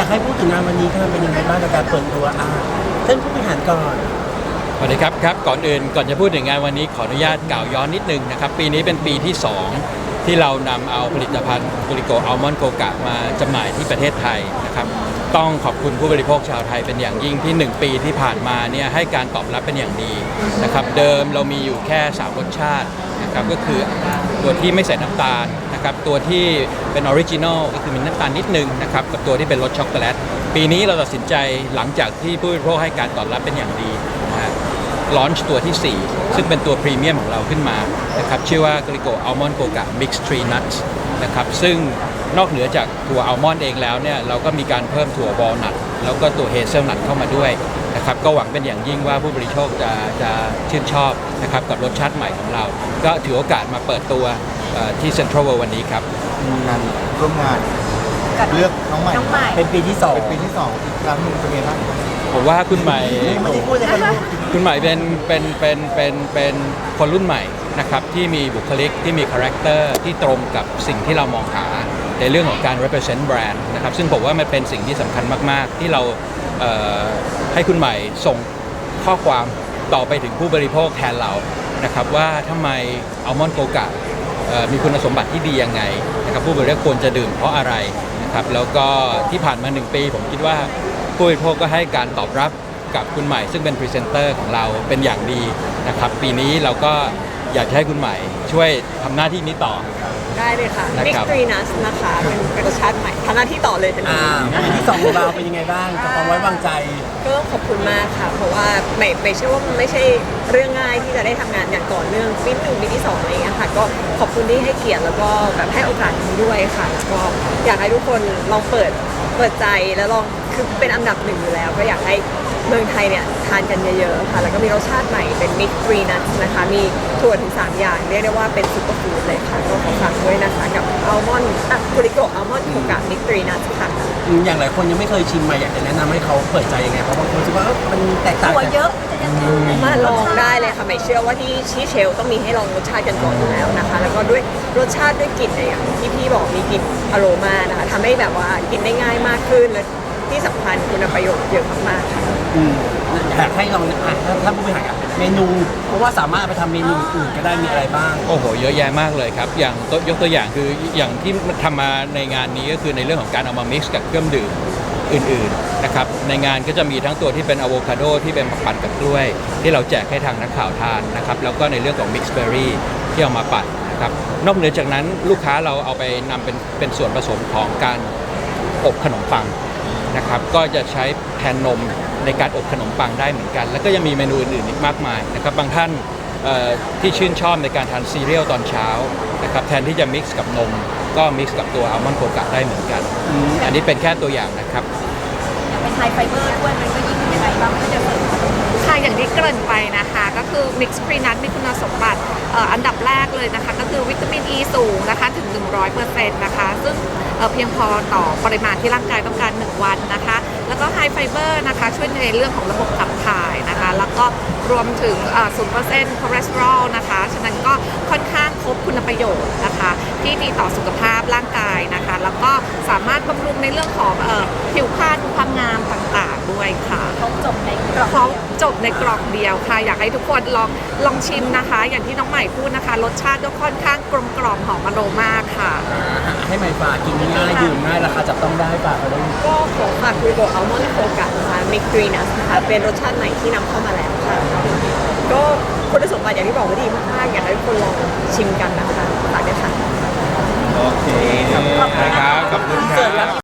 อยากให้พูดถึงงานวันนี้ค่ะเป็นยังไงบ้างกับการเปิดตัวอาเส้นผู้บริหารก่อนสวัสดีครับครับก่อนอื่นก่อนจะพูดถึงงานวันนี้ขออนุญาตกล่าวย้อนนิดนึงนะครับปีนี้เป็นปีที่ 2 ที่เรานำเอาผลิตภัณฑ์กุลิโกอัลมอนด์โกกะมาจำหน่ายที่ประเทศไทยนะครับต้องขอบคุณผู้บริโภคชาวไทยเป็นอย่างยิ่งที่ 1 ปีที่ผ่านมาเนี่ยให้การตอบรับเป็นอย่างดีนะครับเดิมเรามีอยู่แค่3รสชาตินะครับก็คือตัวที่ไม่ใส่น้ำตาล นะครับตัวที่เป็นออริจินอลก็คือมีน้ำตาลนิดนึงนะครับกับตัวที่เป็นรสช็อกโกแลต ปีนี้เราตัดสินใจหลังจากที่ผู้บริโภคให้การตอบรับเป็นอย่างดีนะฮะลอนช์ตัวที่ 4 ซึ่งเป็นตัวพรีเมียมของเราขึ้นมานะครับชื่อว่ากริโกอัลมอนด์โกกะมิกซ์ทรีนัทนะครับซึ่งนอกเหนือจากถั่วอัลมอนด์เองแล้วเนี่ยเราก็มีการเพิ่มถั่ววอลนัท แล้วก็ตัวเฮเซลนัทเข้ามาด้วยนะครับก็หวังเป็นอย่างยิ่งว่าผู้บริโภคจะจะชื่นชอบนะครับกับรสชาติใหม่ของเรา ก็ถือโอกาสมาเปิดตัวเอ่อที่เซ็นทรัลเวิลด์วันนี้ครับการร่วมงานเลือกน้องใหม่น้องใหม่เป็นปีที่สองเป็นปีที่สองอีกครั้งหนึ่งเป็นไงบ้างผมว่าคุณใหม่ไม่ได้พูดเลยค่ะลูกคุณใหม่เป็นเป็นเป็นเป็นเป็นคนรุ่นใหม่นะครับที่มีบุคลิกที่มีคาแรคเตอร์ที่ตรงกับสิ่งที่เรามองหา ในเรื่องของการ represent brand นะครับซึ่งผมว่ามันเป็นสิ่งที่สำคัญมาก ๆ ที่เราเให้คุณใหม่ส่งข้อความต่อไปถึงผู้บริโภคแทนเรานะครับว่าทำไมอัลมอนด์โกกะมีคุณสมบัติที่ดียังไงนะครับผู้บริโภคควรจะดื่มเพราะอะไรนะครับแล้วก็ที่ผ่านมา 1 ปี ผมคิดว่าผู้บริโภคก็ให้การตอบรับกับคุณใหม่ ซึ่งเป็นพรีเซนเตอร์ของเราเป็นอย่างดีนะครับปีนี้เราก็อยากให้คุณใหม่ช่วยทำหน้าที่นี้ต่อ ได้เลยค่ะนะ Mix ครับ t r e e Nuts นะคะ เป็นเป็นรสชาติใหม่ทำหน้าที่ต่อเลยเป็นอ่าปีที่สองของเราเป็นยังไงบ้างกับความไว้วางใจ ก็ขอบคุณมากค่ะ เพราะว่าใหม่ใหม่เชื่อว่ามันไม่ใช่เรื่องง่ายที่จะได้ทำงานอย่างต่อเนื่องปีหนึ่งปีที่สองอะไรอย่างเงี้ยค่ะ ก็ขอบคุณที่ให้เกียรติแล้วก็แบบให้โอกาสนี้ด้วยค่ะ แล้วก็อยากให้ทุกคนลองเปิดเปิดใจแล้วลองคือเป็นอันดับหนึ่งอยู่แล้ว ก็อยากให้ เมืองไทยเนี่ยทานกันเยอะๆค่ะ แล้วก็มีรสชาติใหม่เป็น Mix t r e e Nuts นะคะ มีถั่วถึง 3 อย่าง เรียกได้ว่าเป็นซุปเปอร์ฟู้ดเลยค่ะ ก็ขอฝากด้วยนะคะกับอัลมอนด์อะกุริโกอัลมอนด์โคกะ Mix t r e e Nuts ค่ะ อืมอย่างหลายคนยังไม่เคยชิมมาอยากจะแนะนำให้เขาเปิดใจยังไงเพราะบางคนรู้สึกว่าเอ้ามันแตกต่างตัวจากเยอะมาลองได้เลยค่ะ ไม่เชื่อว่าที่ชี้เชลต้องมีให้ลองรสชาติกันก่อนอยู่แล้วนะคะ แล้วก็ด้วยรสชาติด้วยกลิ่นเนี่ยอย่างที่พี่บอกมีกลิ่นอโรมานะคะทำให้แบบว่ากินได้ง่ายมากขึ้นและ ที่สำคัญคุณประโยชน์เยอะมากๆค่ะอืมอยากให้ลองอะถ้าถ้าผู้บริหารอะเมนู เพราะว่าสามารถเอาไปทำเมนูอื่นก็ได้มีอะไรบ้าง โอ้โห เยอะแยะมากเลยครับ อย่างตัวยกตัวอย่างคืออย่างที่ทำมาในงานนี้ก็คือในเรื่องของการเอามา mix กับเครื่องดื่มอื่นๆนะครับ ในงานก็จะมีทั้งตัวที่เป็นอะโวคาโดที่เป็นปั่นกับกล้วย ที่เราแจกให้ทางนักข่าวทานนะครับ แล้วก็ในเรื่องของ mix berry ที่เอามาปั่นนะครับนอกเหนือจากนั้นลูกค้าเราเอาไปนำเป็นเป็นส่วนผสมของการอบขนมปัง นะครับ ก็จะใช้แทนนมในการอบขนมปังได้เหมือนกัน แล้วก็ยังมีเมนูอื่นๆอีกมากมายนะครับ บางท่านเอ่อที่ชื่นชอบในการทานซีเรียลตอนเช้านะครับแทนที่จะมิกซ์กับนม ก็มิกซ์กับตัวอัลมอนด์โกกะได้เหมือนกัน อันนี้เป็นแค่ตัวอย่างนะครับเป็นไฮไฟเบอร์ด้วยมันก็ยิ่งยังไงบ้างมันก็จะเสริมค่ะอย่างที่เกริ่นไปนะคะก็ คือ Mix p r e n u t มีคุณสมบัติอันดับแรกเลยนะคะ ก็คือวิตามิน E สูงนะคะถึง 100%นะคะ ซึ่งเเพียงพอต่อปริมาณที่ร่างกายต้องการ 1 วันนะคะ แล้วก็ไฮไฟเบอร์นะคะ ช่วยในเรื่องของระบบขับถ่ายนะคะ แล้วก็รวมถึงเอ่อ0%คอเลสเตอรอลนะคะ ฉะนั้นก็ค่อนข้างครบคุณประโยชน์นะคะ ที่ดีต่อสุขภาพร่างกายนะคะ แล้วก็สามารถบำรุงในเรื่องของออผิวพรรณความงามต่างๆด้วยค่ะเขาจบในกรอบ จบในกล่องเดียวค่ะ อยากให้ทุกคนลองลองชิมนะคะ อย่างที่น้องใหม่พูดนะคะ รสชาติก็ค่อนข้างกลมกล่อมหอมอโรมาค่ะ ให้ใหม่ฝากกินง่ายๆดื่มง่ายราคาจับต้องได้ฝากเอาไว้ก็ขอฝากกุริโกอัลมอนด์โคกะนะคะ Mix t r e e Nuts นะคะเป็นรสชาติใหม่ที่นำเข้ามาแล้วค่ะ ก็คุณสมบัติอย่างที่บอกว่าดีมากๆอยากให้ทุกคนลองชิมกันนะคะฝากด้วยค่ะ โอเคครับ ขอบคุณครับ